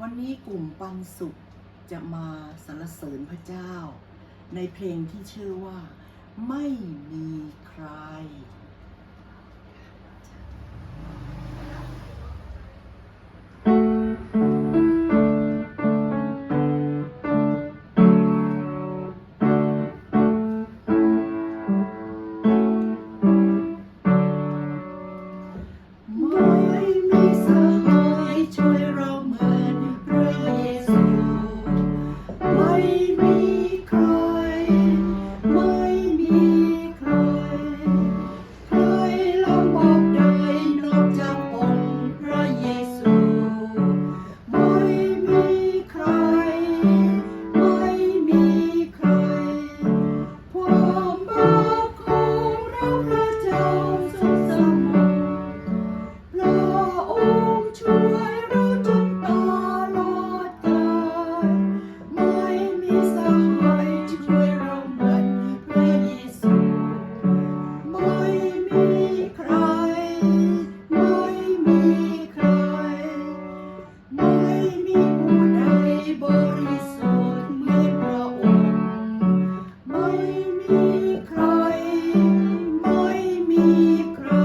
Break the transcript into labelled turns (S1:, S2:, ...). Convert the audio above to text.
S1: วันนี้กลุ่มปันสุขจะมาสรรเสริญพระเจ้า ในเพลงที่ชื่อว่า ไม่มีใคร micro